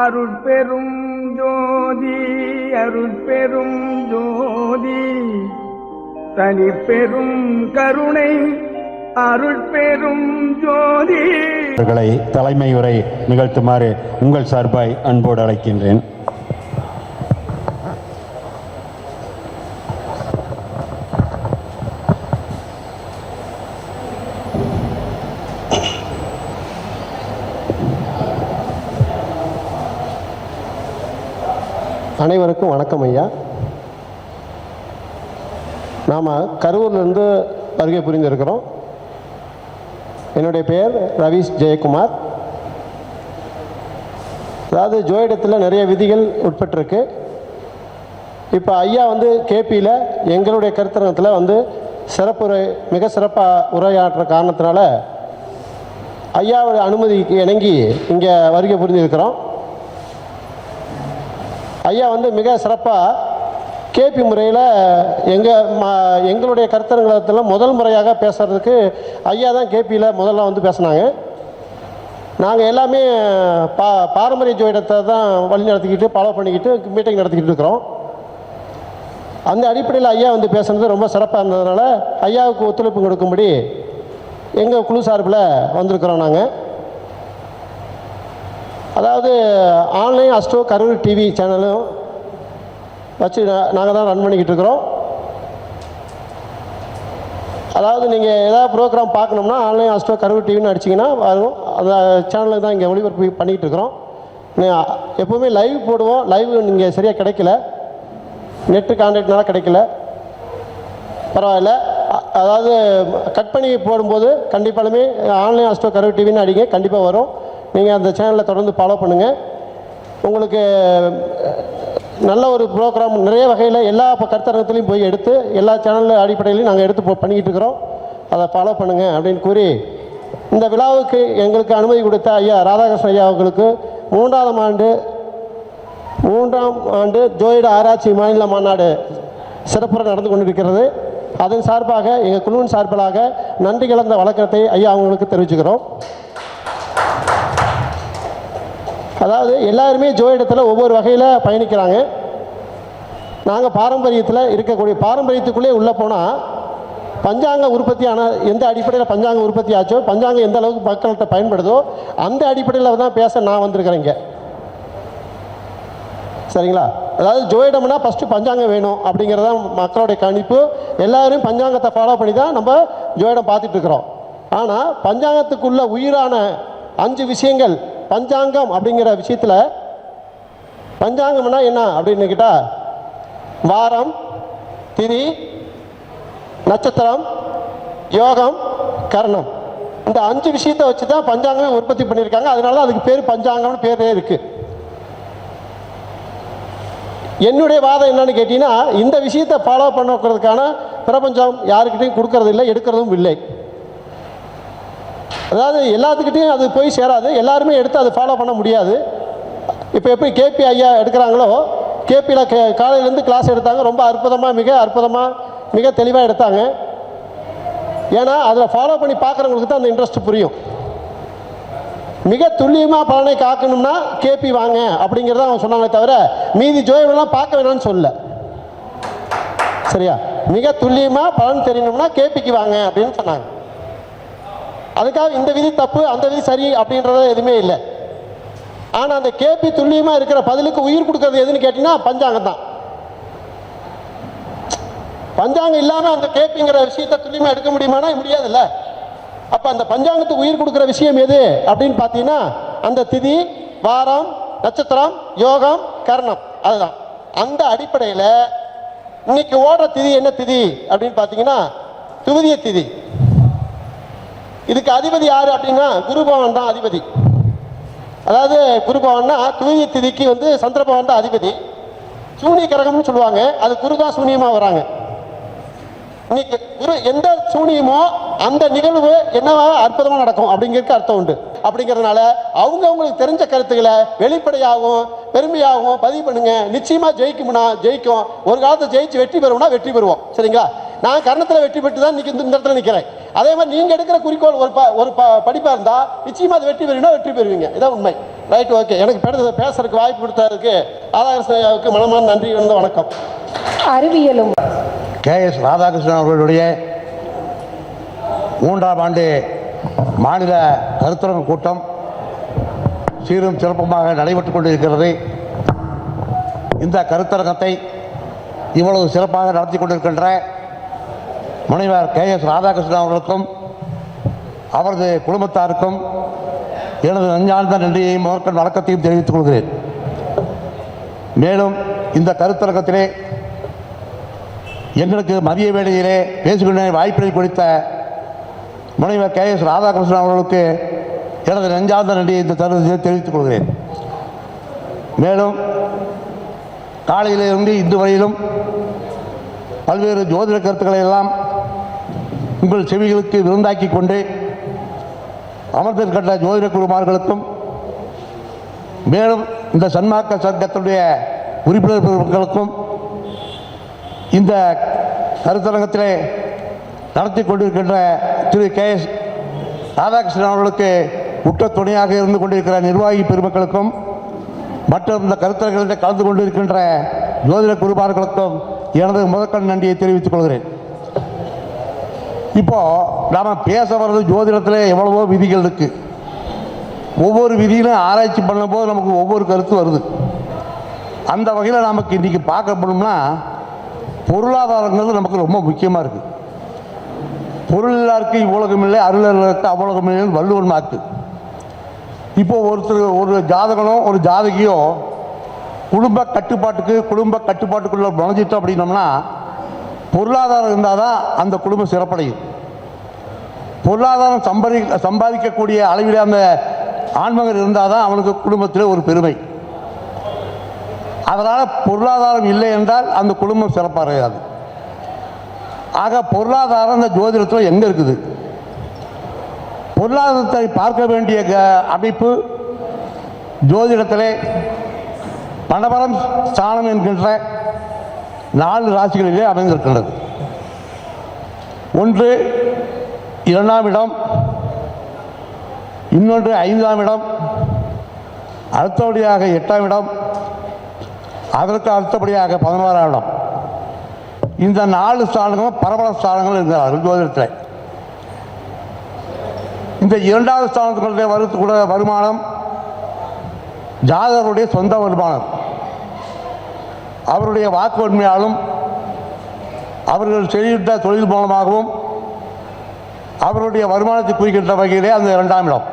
அருட்பெரும் ஜோதி அருட்பெரும் ஜோதி. தனிப்பெரும் கருணை அருட்பெரும் ஜோதி. அவர்களை நிகழ்த்துமாறு உங்கள் சார்பாய் அன்போடு அழைக்கின்றேன். அனைவருக்கும் வணக்கம் ஐயா. நாம் கரூர்லேருந்து வருகை புரிந்திருக்கிறோம். என்னுடைய பெயர் ரவீஷ் ஜெயக்குமார். அதாவது ஜோயிடத்தில் நிறைய விதிகள் உட்பட்டிருக்கு. இப்போ ஐயா வந்து கேபியில் எங்களுடைய கருத்தரங்கத்தில் வந்து சிறப்புரை மிக சிறப்பாக உரையாற்றுற காரணத்தினால ஐயாவுடைய அனுமதிக்கு இணங்கி இங்கே வருகை புரிஞ்சிருக்கிறோம் ஐயா வந்து மிக சிறப்பாக கேபி முறையில் எங்கள் ம எங்களுடைய கருத்தரங்கத்தில் முதல் முறையாக பேசுகிறதுக்கு ஐயா தான் கேபியில் முதல்ல வந்து பேசினாங்க. நாங்கள் எல்லாமே பா பாரம்பரிய ஜோயிடத்தை தான் வழி நடத்திக்கிட்டு ஃபாலோ பண்ணிக்கிட்டு மீட்டிங் நடத்திக்கிட்டு இருக்கிறோம். அந்த அடிப்படையில் ஐயா வந்து பேசுனது ரொம்ப சிறப்பாக இருந்ததுனால ஐயாவுக்கு ஒத்துழைப்பு கொடுக்கும்படி எங்கள் குழு சார்பில் வந்திருக்கிறோம் நாங்கள் அதாவது ஆன்லைன் அஸ்டோ கரூர் டிவி சேனலும் வச்சு நாங்கள் தான் ரன் பண்ணிக்கிட்டு இருக்கிறோம். அதாவது நீங்கள் ஏதாவது ப்ரோக்ராம் பார்க்கணும்னா ஆன்லைன் அஸ்டோ கரூர் டிவின்னு அடிச்சிங்கன்னா வரும் அந்த சேனலுக்கு தான் இங்கே ஒளிபரப்பு பண்ணிக்கிட்டு இருக்கிறோம். எப்போவுமே லைவ் போடுவோம். லைவ் நீங்கள் சரியாக கிடைக்கல. நெட்டு கான்டாக்ட்னால கிடைக்கல. பரவாயில்ல. அதாவது கட் பண்ணி போடும்போது கண்டிப்பாலுமே ஆன்லைன் அஸ்டோ கரூர் டிவின்னு அடிங்க. கண்டிப்பாக வரும். நீங்கள் அந்த சேனலை தொடர்ந்து ஃபாலோ பண்ணுங்கள் உங்களுக்கு நல்ல ஒரு ப்ரோக்ராம் நிறைய வகையில் எல்லா கருத்தரங்கத்துலேயும் கருத்தரங்கத்துலையும் போய் எடுத்து எல்லா சேனல் அடிப்படையிலையும் நாங்கள் எடுத்து பண்ணிக்கிட்டு இருக்கிறோம் அதை ஃபாலோ பண்ணுங்கள் அப்படின்னு கூறி இந்த விழாவுக்கு எங்களுக்கு அனுமதி கொடுத்த ஐயா ராதாகிருஷ்ணன் ஐயா அவர்களுக்கு மூன்றாம் ஆண்டு மூன்றாம் ஆண்டு ஜோயிட ஆராய்ச்சி மாநில மாநாடு சிறப்புற நடந்து கொண்டிருக்கிறது. அதன் சார்பாக எங்கள் குழுவின் சார்பிலாக நன்றி கலந்த வழக்கத்தை ஐயா அவங்களுக்கு தெரிவிச்சுக்கிறோம். அதாவது எல்லாருமே ஜோயிடத்தில் ஒவ்வொரு வகையில் பயணிக்கிறாங்க. நாங்கள் பாரம்பரியத்தில் இருக்கக்கூடிய பாரம்பரியத்துக்குள்ளே உள்ளே போனால் பஞ்சாங்க உற்பத்தி ஆனால் எந்த அடிப்படையில் பஞ்சாங்க உற்பத்தி ஆச்சோ பஞ்சாங்கம் எந்த அளவுக்கு மக்கள்கிட்ட பயன்படுதோ அந்த அடிப்படையில் தான் பேச நான் வந்திருக்கிறேன் இங்கே. சரிங்களா? அதாவது ஜோயிடம்னா ஃபஸ்ட்டு பஞ்சாங்கம் வேணும் அப்படிங்கிறது தான் மக்களுடைய கணிப்பு. எல்லாரும் பஞ்சாங்கத்தை ஃபாலோ பண்ணி தான் நம்ம ஜோயிடம் பார்த்துட்டு இருக்கிறோம். ஆனால் பஞ்சாங்கத்துக்குள்ள உயிரான அஞ்சு விஷயங்கள் பஞ்சாங்கம் அப்படிங்கிற விஷயத்தில் பஞ்சாங்கம்னா என்ன அப்படின்னு கேட்டால் வாரம் திதி நட்சத்திரம் யோகம் கரணம். இந்த அஞ்சு விஷயத்தை வச்சு தான் பஞ்சாங்கமே உற்பத்தி பண்ணியிருக்காங்க. அதனால தான் அதுக்கு பேர் பஞ்சாங்கம்னு பேரே இருக்குது என்னுடைய வாதம் என்னன்னு கேட்டீங்கன்னா இந்த விஷயத்தை ஃபாலோ பண்ணுறதுக்கான பிரபஞ்சம் யாருக்கிட்டையும் கொடுக்கறது இல்லை எடுக்கிறதும் இல்லை. அதாவது எல்லாத்துக்கிட்டையும் அது போய் சேராது. எல்லாருமே எடுத்து அதை ஃபாலோ பண்ண முடியாது. இப்போ எப்படி கேபி ஐயா எடுக்கிறாங்களோ கேபியில் கே காலையிலேருந்து கிளாஸ் எடுத்தாங்க. ரொம்ப அற்புதமாக மிக அற்புதமாக மிக தெளிவாக எடுத்தாங்க. ஏன்னா அதில் ஃபாலோ பண்ணி பார்க்குறவங்களுக்கு தான் அந்த இன்ட்ரெஸ்ட் புரியும். மிக துல்லியமாக பலனை காக்கணும்னா கேபி வாங்க அப்படிங்கிறத அவங்க சொன்னாங்களே தவிர மீதி ஜோயெல்லாம் பார்க்க வேணாம்னு சொல்லலை. சரியா? மிக துல்லியமாக பலன் தெரியணும்னா கேபிக்கு வாங்க அப்படின்னு சொன்னாங்க. அதுக்காக இந்த விதி தப்பு அந்த விதி சரி அப்படின்றது எதுவுமே இல்லை. ஆனால் அந்த கேபி துல்லியமாக இருக்கிற பதிலுக்கு உயிர் கொடுக்கறது எதுன்னு கேட்டிங்கன்னா பஞ்சாங்கம் தான். பஞ்சாங்கம் இல்லாமல் அந்த கேபிங்கிற விஷயத்தை துல்லியமாக எடுக்க முடியுமானா முடியாதுல்ல. அப்போ அந்த பஞ்சாங்கத்துக்கு உயிர் கொடுக்குற விஷயம் எது அப்படின்னு பார்த்தீங்கன்னா அந்த திதி வாரம் நட்சத்திரம் யோகம் கரணம். அதுதான். அந்த அடிப்படையில் இன்னைக்கு ஓடுற திதி என்ன திதி அப்படின்னு பார்த்தீங்கன்னா துவிதிய திதி. இதுக்கு அதிபதி யாரு அப்படின்னா குருபவன் தான் அதிபதி. அதாவது குருபவன்னா தூய திதிக்கு வந்து சந்திரபவன் தான் அதிபதி. சூனிய கிரகம்னு சொல்லுவாங்க. அது குரு தான் சூனியமாக வராங்க. இன்னைக்கு குரு எந்த சூனியமோ அந்த நிகழ்வு என்னவா அற்புதமாக நடக்கும் அப்படிங்கிறதுக்கு அர்த்தம் உண்டு. அப்படிங்கிறதுனால அவங்க அவங்களுக்கு தெரிஞ்ச கருத்துக்களை வெளிப்படையாகவும் பெருமையாகவும் பதிவு பண்ணுங்க. நிச்சயமாக ஜெயிக்கும்னா ஜெயிக்கும். ஒரு காலத்தை ஜெயிச்சு வெற்றி பெறுவோம்னா வெற்றி பெறுவோம். சரிங்களா? நான் கர்ணத்தில் வெற்றி பெற்று தான் இன்னைக்கு இந்த இடத்துல நிற்கிறேன் அதே மாதிரி நீங்க எடுக்கிற குறிக்கோள் ஒரு ப ஒரு ப படிப்பா இருந்தா நிச்சயமா அது வெற்றி பெறுவீங்கன்னா வெற்றி பெறுவீங்க. இதான் உண்மை. ரைட் ஓகே எனக்கு பேச பேசுறதுக்கு வாய்ப்பு கொடுத்ததுக்கு ஆதாரசாவுக்கு மனமான நன்றி வந்து வணக்கம். அறிவியலும். கே எஸ் ராதாகிருஷ்ணன் அவர்களுடைய மூன்றாம் ஆண்டு மாநில கருத்தரங்கு கூட்டம் சீரும் சிறப்புமாக நடைபெற்றுக் கொண்டிருக்கிறது. இந்த கருத்தரங்கத்தை இவ்வளவு சிறப்பாக நடத்தி கொண்டிருக்கின்ற முனைவர் கே எஸ் ராதாகிருஷ்ணன் அவர்களுக்கும் அவரது குடும்பத்தாருக்கும் எனது நஞ்சார்ந்த நன்றியையும் முதற்கண் வணக்கத்தையும் தெரிவித்துக் கொள்கிறேன். மேலும் இந்த கருத்தரங்கத்திலே எங்களுக்கு மதிய வேளையிலே பேசுகின்ற வாய்ப்பினை கொடுத்த முனைவர் கே எஸ் ராதாகிருஷ்ணன் அவர்களுக்கு எனது நெஞ்சார்ந்த நன்றியை இந்த தருணத்தில் தெரிவித்துக் கொள்கிறேன். மேலும் காலையிலிருந்து இன்று வரையிலும் பல்வேறு ஜோதிட கருத்துக்களை எல்லாம் உங்கள் செவிகளுக்கு விருந்தாக்கி கொண்டு அமர்ந்திருக்கின்ற ஜோதிட குருமார்களுக்கும் மேலும் இந்த சன்மார்க்க உறுப்பினர் உறுப்பினர்களுக்கும் இந்த கருத்தரங்கத்திலே நடத்தி கொண்டிருக்கின்ற திரு கே எஸ் ராதாகிருஷ்ணன் அவர்களுக்கு உற்ற துணையாக இருந்து கொண்டிருக்கிற நிர்வாகி பெருமக்களுக்கும் மற்றும் இந்த கருத்தரங்களில் கலந்து கொண்டிருக்கின்ற ஜோதிட குருமார்களுக்கும் எனது முதற்கண் நன்றியை தெரிவித்துக் கொள்கிறேன். இப்போது நாம் பேச வர்றது ஜோதிடத்தில் எவ்வளவோ விதிகள் இருக்குது ஒவ்வொரு விதியிலும் ஆராய்ச்சி பண்ணும்போது நமக்கு ஒவ்வொரு கருத்து வருது. அந்த வகையில் நமக்கு இன்றைக்கி பார்க்க போனோம்னா பொருளாதாரங்கிறது நமக்கு ரொம்ப முக்கியமாக இருக்குது பொருளாருக்கு இவ்வளோகம் இல்லை அருளருக்கு அவ்வளோகம் இல்லைன்னு வள்ளுவன் மாற்று இப்போ ஒருத்தர் ஒரு ஜாதகனோ ஒரு ஜாதகியோ குடும்ப கட்டுப்பாட்டுக்கு குடும்ப கட்டுப்பாட்டுக்குள்ளே நுழைஞ்சிட்டோம் அப்படின்னோம்னா பொருளாதாரம் இருந்தால் தான் அந்த குடும்பம் சிறப்படையும். பொருளாதாரம் சம்பாதி சம்பாதிக்கக்கூடிய அளவில் அந்த ஆண்மகன் இருந்தால் தான் அவனுக்கு குடும்பத்தில் ஒரு பெருமை. அதனால் பொருளாதாரம் இல்லை என்றால் அந்த குடும்பம் சிறப்படையாது. ஆக பொருளாதாரம் அந்த ஜோதிடத்தில் எங்கே இருக்குது? பொருளாதாரத்தை பார்க்க வேண்டிய க- அமைப்பு ஜோதிடத்திலே பணபரம் ஸ்தானம் என்கின்ற நாலு ராசிகளிலே அமைந்திருக்கின்றது. ஒன்று இரண்டாம் இடம் இன்னொன்று ஐந்தாம் இடம் அடுத்தபடியாக எட்டாம் இடம் அதற்கு அடுத்தபடியாக பதினோராம் இடம். இந்த நாலு ஸ்தானங்களும் பரபர ஸ்தானங்கள் இருக்கிறார்கள் ஜோதிடத்தில் இந்த இரண்டாவது ஸ்தானத்துக்குள்ளே கூட வருமானம் ஜாதகருடைய சொந்த வருமானம். அவருடைய வாக்குவன்மையாலும் அவர்கள் செய்கின்ற தொழில் மூலமாகவும் அவருடைய வருமானத்தை குறிக்கின்ற வகையிலே அந்த இரண்டாம் இடம்.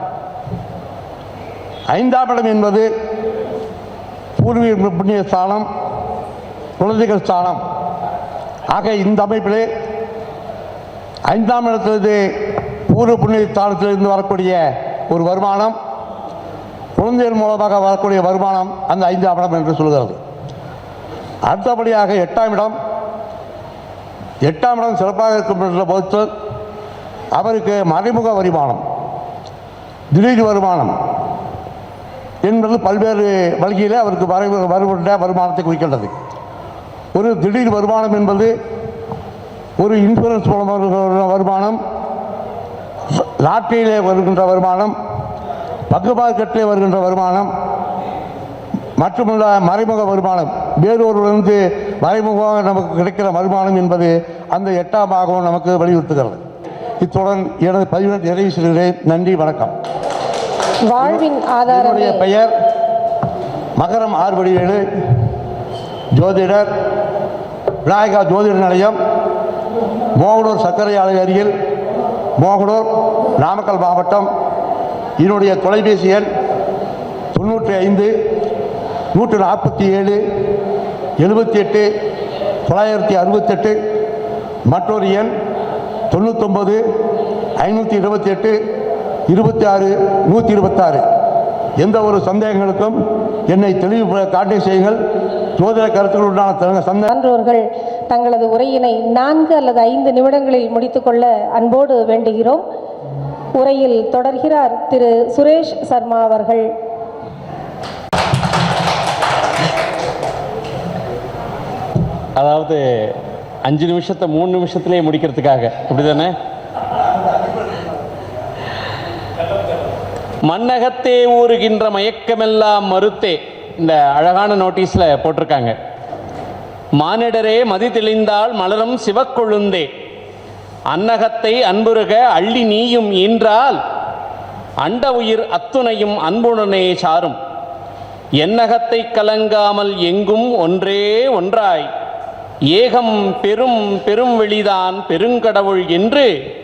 ஐந்தாம் இடம் என்பது பூர்வீக புண்ணிய ஸ்தானம் குழந்தைகள் ஸ்தானம். ஆக இந்த அமைப்பிலே ஐந்தாம் இடத்திலிருந்து பூர்வ புண்ணிய ஸ்தானத்திலிருந்து வரக்கூடிய ஒரு வருமானம் குழந்தைகள் மூலமாக வரக்கூடிய வருமானம் அந்த ஐந்தாம் இடம் என்று சொல்கிறது. அடுத்தபடியாக எட்டாம் இடம். எட்டாம் இடம் சிறப்பாக இருக்கும் என்ற பொறுத்து அவருக்கு மறைமுக வருமானம் திடீர் வருமானம் என்பது பல்வேறு வழியில் அவருக்கு மறைமுக வருகின்ற வருமானத்தை குறிக்கின்றது. ஒரு திடீர் வருமானம் என்பது ஒரு இன்சூரன்ஸ் மூலம் வருமானம் லாட்டரியிலே வருகின்ற வருமானம் பங்கு மார்க்கெட்டிலே வருகின்ற வருமானம் மற்றுமுள்ள மறைமுக வருமானம். வேறொருவரிலிருந்து மறைமுகமாக நமக்கு கிடைக்கிற வருமானம் என்பது அந்த எட்டாம் பாகம் நமக்கு வலியுறுத்துகிறது. இத்துடன் எனது பதிவை நிறைவு செய்கிறேன். நன்றி வணக்கம். வாழ்வின் ஆதாரமே என்னுடைய பெயர் மகரம் ஆர்வடிவேலு. ஜோதிடர் விநாயகா ஜோதிட நிலையம் மோகனூர் சர்க்கரை ஆலை அருகில் மோகனூர் நாமக்கல் மாவட்டம். என்னுடைய தொலைபேசி எண் தொண்ணூற்றி ஐந்து நூற்று நாற்பத்தி ஏழு எழுபத்தி எட்டு தொள்ளாயிரத்தி அறுபத்தெட்டு மற்றொரு எண் தொண்ணூத்தொம்பது ஐநூற்றி இருபத்தி எட்டு இருபத்தி ஆறு நூற்றி இருபத்தாறு எந்த ஒரு சந்தேகங்களுக்கும் என்னை தெளிவு காட்டி செய்யுங்கள். ஜோதிட கருத்துக்கள் சான்றோர்கள் தங்களது உரையினை நான்கு அல்லது ஐந்து நிமிடங்களில் முடித்துக்கொள்ள அன்போடு வேண்டுகிறோம். உரையில் தொடர்கிறார் திரு சுரேஷ் சர்மா அவர்கள். அதாவது அஞ்சு நிமிஷத்தை மூணு நிமிஷத்துலேயே முடிக்கிறதுக்காக. அப்படிதானே? மன்னகத்தே ஊறுகின்ற மயக்கமெல்லாம் மறுத்தே. இந்த அழகான நோட்டீஸில் போட்டிருக்காங்க. மானிடரே மதி தெளிந்தால் மலரும் சிவக்கொழுந்தே. அன்னகத்தை அன்புருக அள்ளி நீயும் ஈன்றால் அண்ட உயிர் அத்துணையும் அன்புடனே சாரும். எண்ணகத்தை கலங்காமல் எங்கும் ஒன்றே ஒன்றாய். ஏகம் பெரும் பெரும் வெளிதான் பெருங்கடவுள் என்று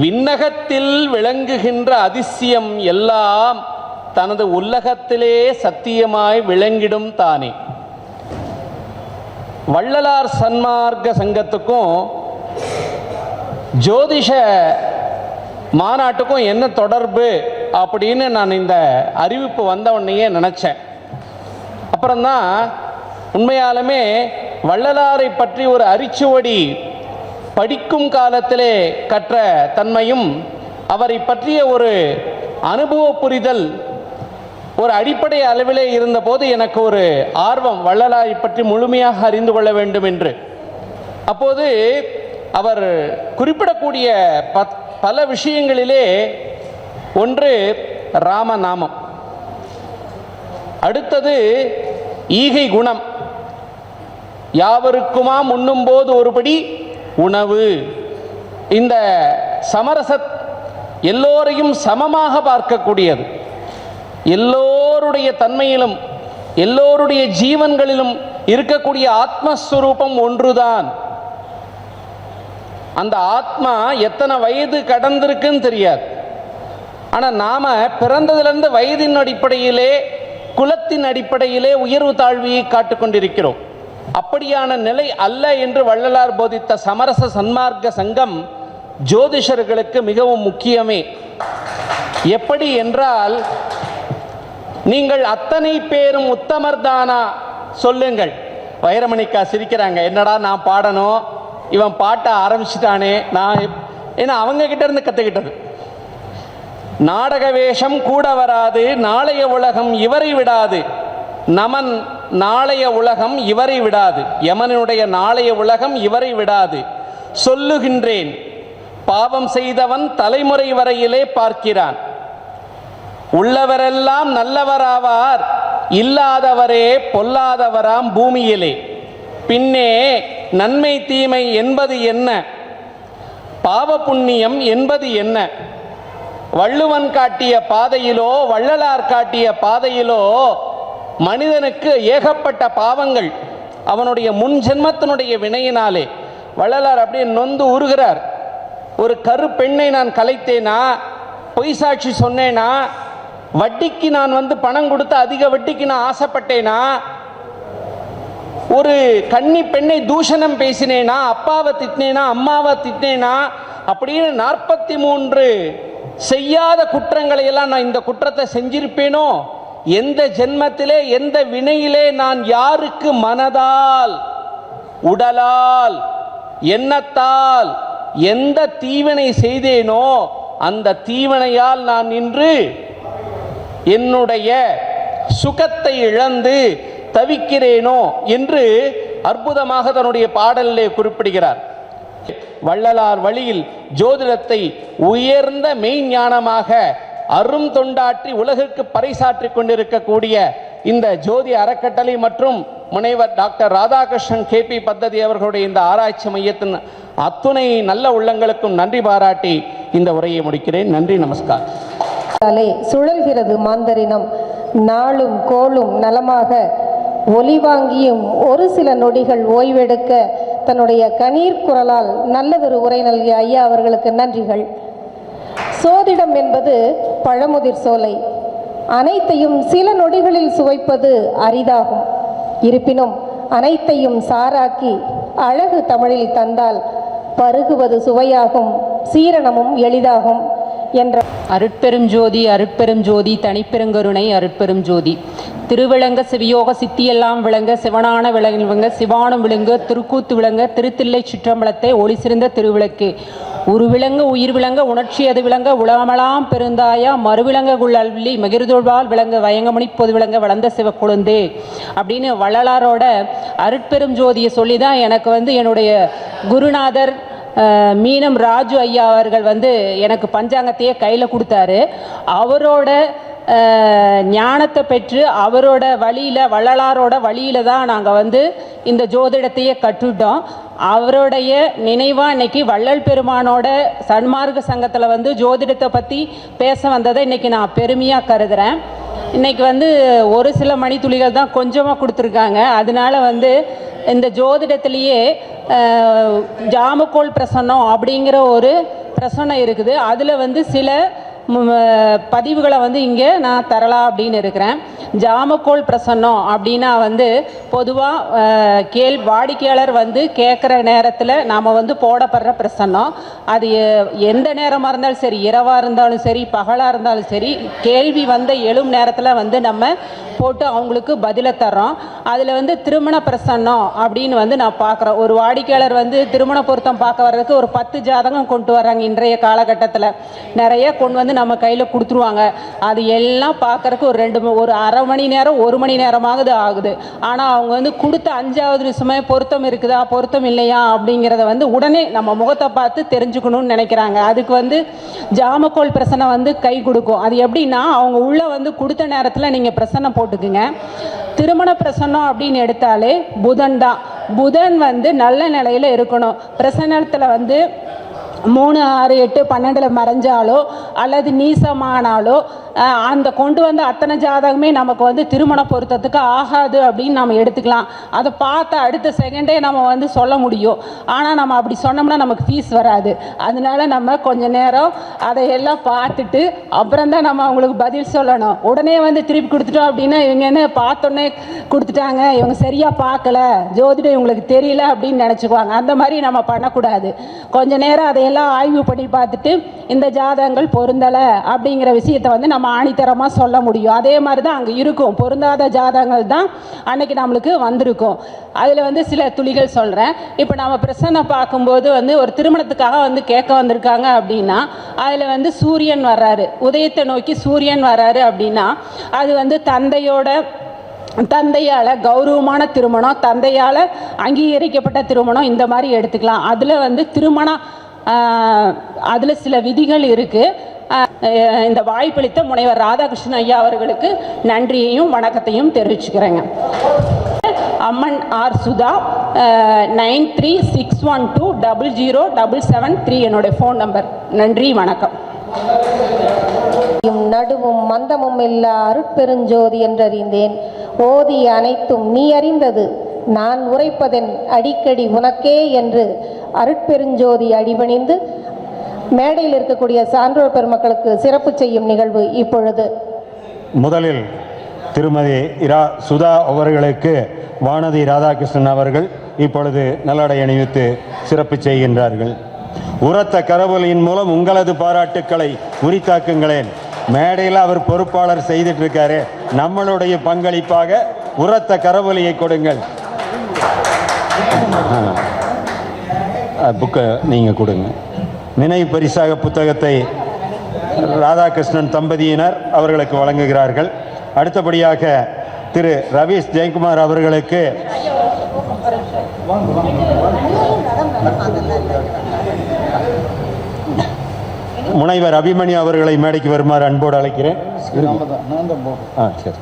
விண்ணகத்தில் விளங்குகின்ற அதிசயம் எல்லாம் தனது உலகத்திலே சத்தியமாய் விளங்கிடும் தானே. வள்ளலார் சன்மார்க்க சங்கத்துக்கும் ஜோதிஷ மாநாட்டுக்கும் என்ன தொடர்பு அப்படின்னு நான் இந்த அறிவிப்பு வந்த உடனேயே நினச்சேன். அப்புறம்தான் உண்மையாலுமே வள்ளலாரை பற்றி ஒரு அரிச்சுவடி படிக்கும் காலத்திலே கற்ற தன்மையும் அவரை பற்றிய ஒரு அனுபவ புரிதல் ஒரு அடிப்படை அளவிலே இருந்தபோது எனக்கு ஒரு ஆர்வம் வள்ளலாரை பற்றி முழுமையாக அறிந்து கொள்ள வேண்டும் என்று. அப்போது அவர் குறிப்பிடக்கூடிய பத் பல விஷயங்களிலே ஒன்று ராமநாமம். அடுத்தது ஈகை குணம். யாவருக்குமா உண்ணும்போது ஒருபடி உணவு? இந்த சமரசத் எல்லோரையும் சமமாக பார்க்கக்கூடியது. எல்லோருடைய தன்மையிலும் எல்லோருடைய ஜீவன்களிலும் இருக்கக்கூடிய ஆத்மஸ்வரூபம் ஒன்றுதான். அந்த ஆத்மா எத்தனை வயது கடந்திருக்குன்னு தெரியாது. ஆனால் நாம் பிறந்ததுலேருந்து வயதின் அடிப்படையிலே குலத்தின் அடிப்படையிலே உயர்வு தாழ்வியை காட்டுக்கொண்டிருக்கிறோம். அப்படியான நிலை அல்ல என்று வள்ளலார் போதித்த சமரச சன்மார்க்க சங்கம் ஜோதிஷர்களுக்கு மிகவும் முக்கியமே. எப்படி என்றால் நீங்கள் அத்தனை பேரும் உத்தமர்தானா? சொல்லுங்கள். வைரமணிக்கா சிரிக்கிறாங்க. என்னடா நான் பாடணும்? இவன் பாட்ட ஆரம்பிச்சிட்டானே. நான் ஏன்னா அவங்க கிட்ட இருந்து கற்றுக்கிட்டது நாடக வேஷம் கூட வராது நாளைய உலகம் இவரை விடாது. நமன் நாளைய உலகம் இவரை விடாது. யமனுடைய நாளைய உலகம் இவரை விடாது. சொல்லுகின்றேன் பாவம் செய்தவன் தலைமுறை வரையிலே பார்க்கிறான். உள்ளவரெல்லாம் நல்லவராவார் இல்லாதவரே பொல்லாதவராம் பூமியிலே. பின்னே நன்மை தீமை என்பது என்ன? பாவ புண்ணியம் என்பது என்ன? வள்ளுவன் காட்டிய பாதையிலோ வள்ளலார் காட்டிய பாதையிலோ மனிதனுக்கு ஏகப்பட்ட பாவங்கள் அவனுடைய முன் ஜென்மத்தினுடைய வினையினாலே. வள்ளலார் அப்படியே நொந்து உருகிறார் ஒரு கரு பெண்ணை நான் கலைத்தேனா? பொய் சாட்சி சொன்னேனா? வட்டிக்கு நான் வந்து பணம் கொடுத்து அதிக வட்டிக்கு நான் ஆசைப்பட்டேனா? ஒரு கன்னி பெண்ணை தூஷணம் பேசினேனா? அப்பாவை திட்டினேனா? அம்மாவை திட்டினேனா? அப்படின்னு நாற்பத்தி மூன்று செய்யாத குற்றங்களை எல்லாம் நான் இந்த குற்றத்தை செஞ்சிருப்பேனோ? எந்த ஜென்மத்திலே எந்த வினையிலே நான் யாருக்கு மனதால் உடலால் எண்ணத்தால் எந்த தீவினை செய்தேனோ அந்த தீவினையால் நான் இன்று என்னுடைய சுகத்தை இழந்து தவிக்கிறேனோ என்று அற்புதமாக தன்னுடைய பாடலிலே குறிப்பிடுகிறார். வள்ளலார் வழியில் ஜோதிடத்தை உயர்ந்த மெய்ஞானமாக அரும் தொண்டாற்றி உலகிற்கு பறைசாற்றிக் கொண்டிருக்கக்கூடிய இந்த ஜோதி அறக்கட்டளை மற்றும் முனைவர் டாக்டர் ராதாகிருஷ்ணன் கேபி பத்ததி அவர்களுடைய இந்த ஆராய்ச்சி மையத்தின் அத்துணை நல்ல உள்ளங்களுக்கும் நன்றி பாராட்டி இந்த உரையை முடிக்கிறேன். நன்றி நமஸ்கார். சுழல்கிறது மாந்தரினம். நாளும் கோளும் நலமாக ஒலி வாங்கியும் ஒரு சில நொடிகள் ஓய்வெடுக்க தன்னுடைய கணீர் குரலால் நல்லதொரு உரை நல்கிய ஐயா அவர்களுக்கு நன்றிகள். சோதிடம் என்பது பழமுதிர் சோலை. அனைத்தையும் சில நொடிகளில் சுவைப்பது அரிதாகும். இருப்பினும் அனைத்தையும் சாராக்கி அழகு தமிழில் தந்தால் பருகுவது சுவையாகும் சீரணமும் எளிதாகும் என்ற அருட்பெரும் ஜோதி அருட்பெரும் ஜோதி தனிப்பெருங்கருணை அருட்பெரும் ஜோதி திருவிளங்க சிவியோக சித்தியெல்லாம் விளங்க சிவனான விளங்க சிவானம் விளங்க திருக்கூத்து விளங்க திருத்தில்லை சிற்றம்பலத்தை ஒளி சிறந்த திருவிளக்கு. ஒரு விலங்கு உயிர் விளங்க உணர்ச்சி அது விளங்க உலகமெல்லாம் பெருந்தாயா மறுவிளங்க குள்ளி மகிர்தொழ்வால் விளங்க வயங்கமணி பொது விளங்க வளர்ந்த சிவக்குழந்தே. அப்படின்னு வள்ளலாரோட அருட்பெரும் ஜோதியை சொல்லி தான் எனக்கு வந்து என்னுடைய குருநாதர் மீனம் ராஜு ஐயா அவர்கள் வந்து எனக்கு பஞ்சாங்கத்தையே கையில் கொடுத்தாரு. அவரோட ஞானத்தை பெற்று அவரோட வழியில் வள்ளலாரோட வழியில் தான் நாங்கள் வந்து இந்த ஜோதிடத்தையே கற்றுட்டோம் அவருடைய நினைவாக இன்னைக்கு வள்ளல் பெருமானோட சன்மார்க்க சங்கத்தில் வந்து ஜோதிடத்தை பற்றி பேச வந்ததை இன்றைக்கி நான் பெருமையாக கருதுகிறேன் இன்றைக்கி வந்து ஒரு சில மணித்துளிகள் தான் கொஞ்சமாக கொடுத்துருக்காங்க. அதனால வந்து இந்த ஜோதிடத்திலேயே ஜாமக்கோல் பிரசன்னம் அப்படிங்கிற ஒரு பிரசன்னம் இருக்குது. அதில் வந்து சில பதிவுகளை வந்து இங்கே நான் தரலாம் அப்படின்னு இருக்கிறேன். ஜாமக்கோல் பிரசன்னம் அப்படின்னா வந்து பொதுவாக கேள் வாடிக்கையாளர் வந்து கேட்குற நேரத்தில் நாம் வந்து போடப்படுற பிரசன்னம். அது எந்த நேரமாக இருந்தாலும் சரி இரவாக இருந்தாலும் சரி பகலாக இருந்தாலும் சரி கேள்வி வந்த எழும் நேரத்தில் வந்து நம்ம போட்டு அவங்களுக்கு பதிலை தர்றோம். அதில் வந்து திருமண பிரசன்னம் அப்படின்னு வந்து நான் பார்க்குறேன் ஒரு வாடிக்கையாளர் வந்து திருமண பொருத்தம் பார்க்க வர்றதுக்கு ஒரு பத்து ஜாதகம் கொண்டு வர்றாங்க இன்றைய காலகட்டத்தில். நிறைய கொண்டு வந்து நம்ம கையில் கொடுத்துருவாங்க. அது எல்லாம் பார்க்கறதுக்கு ஒரு ரெண்டு ஒரு அரை மணி நேரம் ஒரு மணி நேரமாகுது ஆகுது. ஆனால் அவங்க வந்து கொடுத்த அஞ்சாவது நிமிஷமே பொருத்தம் இருக்குதா பொருத்தம் இல்லையா அப்படிங்கிறத வந்து உடனே நம்ம முகத்தை பார்த்து தெரிஞ்சுக்கணும்னு நினைக்கிறாங்க. அதுக்கு வந்து ஜாமக்கோல் பிரசனை வந்து கை கொடுக்கும். அது எப்படின்னா அவங்க உள்ளே வந்து கொடுத்த நேரத்தில் நீங்கள் பிரசன்னம் போட்டுக்குங்க. திருமண பிரசன்னம் அப்படின்னு எடுத்தாலே புதன் தான். புதன் வந்து நல்ல நிலையில் இருக்கணும். பிரசன்னத்தில் வந்து மூணு ஆறு எட்டு பன்னெண்டில் மறைஞ்சாலோ அல்லது நீசமானாலோ அந்த கொண்டு வந்த அத்தனை ஜாதகமே நமக்கு வந்து திருமண பொருத்தத்துக்கு ஆகாது அப்படின்னு நம்ம எடுத்துக்கலாம். அதை பார்த்த அடுத்த செகண்டே நம்ம வந்து சொல்ல முடியும். ஆனால் நம்ம அப்படி சொன்னோம்னா நமக்கு ஃபீஸ் வராது. அதனால நம்ம கொஞ்ச நேரம் அதையெல்லாம் பார்த்துட்டு அப்புறம் தான் நம்ம அவங்களுக்கு பதில் சொல்லணும். உடனே வந்து திருப்பி கொடுத்துட்டோம் அப்படின்னா இவங்க என்ன பார்த்தோன்னே கொடுத்துட்டாங்க. இவங்க சரியாக பார்க்கல. ஜோதிடம் இவங்களுக்கு தெரியல அப்படின்னு நினச்சிக்குவாங்க. அந்த மாதிரி நம்ம பண்ணக்கூடாது. கொஞ்ச நேரம் அதையெல்லாம் ஆய்வு பண்ணி பார்த்துட்டு இந்த ஜாதகங்கள் பொருந்தலை அப்படிங்கிற விஷயத்தை வந்து நம்ம நம்ம ஆணித்தரமாக சொல்ல முடியும். அதே மாதிரி தான் அங்கே இருக்கும். பொருந்தாத ஜாதகங்கள் தான் அன்னைக்கு நம்மளுக்கு வந்திருக்கும். அதில் வந்து சில துளிகள் சொல்கிறேன் இப்போ நம்ம பிரசன்னை பார்க்கும்போது வந்து ஒரு திருமணத்துக்காக வந்து கேட்க வந்திருக்காங்க அப்படின்னா அதில் வந்து சூரியன் வர்றாரு. உதயத்தை நோக்கி சூரியன் வர்றாரு அப்படின்னா அது வந்து தந்தையோட தந்தையால் கௌரவமான திருமணம் தந்தையால் அங்கீகரிக்கப்பட்ட திருமணம் இந்த மாதிரி எடுத்துக்கலாம். அதில் வந்து திருமணம் அதில் சில விதிகள் இருக்குது இந்த வாய்ப்பளித்த முனைவர் ராதாகிருஷ்ணன் ஐயா அவர்களுக்கு நன்றியையும் வணக்கத்தையும் தெரிவிச்சுக்கிறேங்க. Amman R Sudha nine three six one two double zero double seven three என்னுடைய ஃபோன் நம்பர். நன்றி வணக்கம். நடுவும் மந்தமும் இல்லா அருட்பெருஞ்சோதி என்றறிந்தேன். ஓதி அனைத்தும் நீ அறிந்தது. நான் உரைப்பதென் அடிக்கடி உனக்கே என்று அருட்பெருஞ்சோதி அடிபணிந்து மேடையில் இருக்கக்கூடிய சான்றோர் பெருமக்களுக்கு சிறப்பு செய்யும் நிகழ்வு இப்பொழுது. முதலில் திருமதி இரா சுதா அவர்களுக்கு வானதி ராதாகிருஷ்ணன் அவர்கள் இப்பொழுது நல்லடை அணிவித்து சிறப்பு செய்கின்றார்கள். உரத்த கரவொலியின் மூலம் உங்களது பாராட்டுக்களை உரித்தாக்குங்களேன். மேடையில் அவர் பொறுப்பாளர் செய்துட்டு இருக்காரு நம்மளுடைய பங்களிப்பாக உரத்த கரவொலியை கொடுங்கள். புக்கை நீங்கள் கொடுங்க. நினைவு பரிசாக புத்தகத்தை ராதாகிருஷ்ணன் தம்பதியினர் அவர்களுக்கு வழங்குகிறார்கள். அடுத்தபடியாக திரு ரவீஷ் ஜெயக்குமார் அவர்களுக்கு முனைவர் அபிமன்யு அவர்களை மேடைக்கு வருமாறு அன்போடு அழைக்கிறேன். ஆ சரி.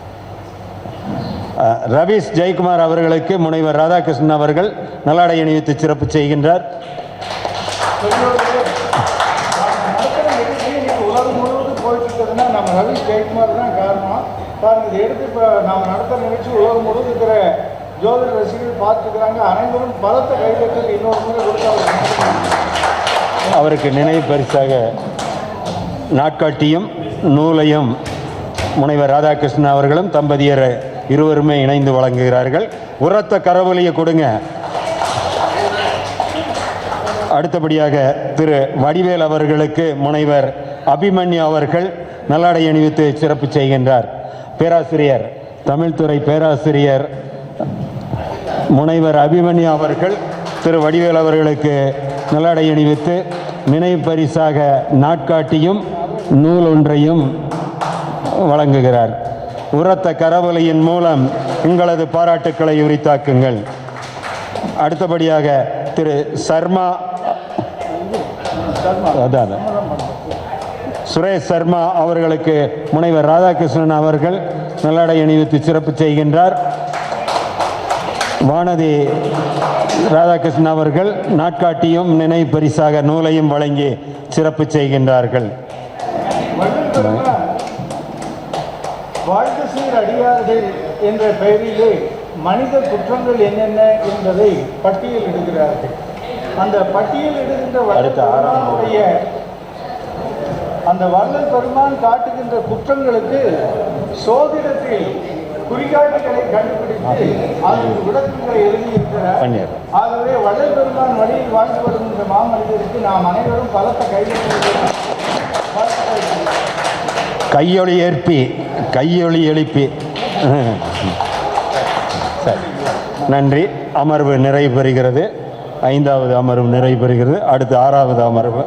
ரவீஷ் ஜெயக்குமார் அவர்களுக்கு முனைவர் ராதாகிருஷ்ணன் அவர்கள் நல்லாடை அணிவித்து சிறப்பு செய்கின்றார். நம்ம ரவி ஜெயக்குமார் தான் காரணம். பாருங்க இதை எடுத்து இப்போ நம்ம நடத்துகிற நிகழ்ச்சி உலகம் முழுவதும் இருக்கிற ஜோதிட ரசிகர்கள் பார்த்துக்கிறாங்க. அனைவரும் பலத்த கைதட்டல் இன்னொரு முறை கொடுத்தாங்க அவருக்கு நினைவு பரிசாக நாட்காட்டியும் நூலையும் முனைவர் ராதாகிருஷ்ணன் அவர்களும் தம்பதியர் இருவருமே இணைந்து வழங்குகிறார்கள். உரத்த கரவொலியை கொடுங்க. அடுத்தபடியாக திரு வடிவேல் அவர்களுக்கு முனைவர் அபிமன்யு அவர்கள் நல்லாடை அணிவித்து சிறப்பு செய்கின்றார். பேராசிரியர் தமிழ்துறை பேராசிரியர் முனைவர் அபிமன்யு அவர்கள் திரு. வடிவேல் அவர்களுக்கு நல்லாடை அணிவித்து நினைவு பரிசாக நாட்காட்டியும் நூல் ஒன்றையும் வழங்குகிறார். உரத்த கரவலையின் மூலம் உங்களது பாராட்டுக்களை உரித்தாக்குங்கள். அடுத்தபடியாக திரு. சர்மா அதான். சுரேஷ் சர்மா அவர்களுக்கு முனைவர் ராதாகிருஷ்ணன் அவர்கள் நல்லாடை அணிவித்து சிறப்பு செய்கின்றார். வானதி ராதாகிருஷ்ணன் அவர்கள் நாட்காட்டியும் நினைவு பரிசாக நூலையும் வழங்கி சிறப்பு செய்கின்றார்கள். வள்ளல் பெருமான் வாழ்க சீர் அடியார்கள் என்ற பெயரிலே மனித குற்றங்கள் என்னென்ன என்பதை பட்டியலிடுகிறார்கள் அந்த பட்டியலிடுகின்ற அந்த வள்ளல் பெருமான் காட்டுகின்ற குற்றங்களுக்கு சோதிடத்தில் குறிகாட்டிகளை கண்டுபிடித்து அதற்கு விளக்கங்களை எழுதியிருக்கிறார். ஆகவே வள்ளல் பெருமான் வழியில் வாழ்ந்து வருகின்ற மாமனிதருக்கு நாம் அனைவரும் பலத்த கைது கையொலி ஏற்பி கையொலி எழுப்பி. நன்றி. அமர்வு நிறைவு பெறுகிறது. ஐந்தாவது அமர்வு நிறைவு பெறுகிறது. அடுத்து ஆறாவது அமர்வு.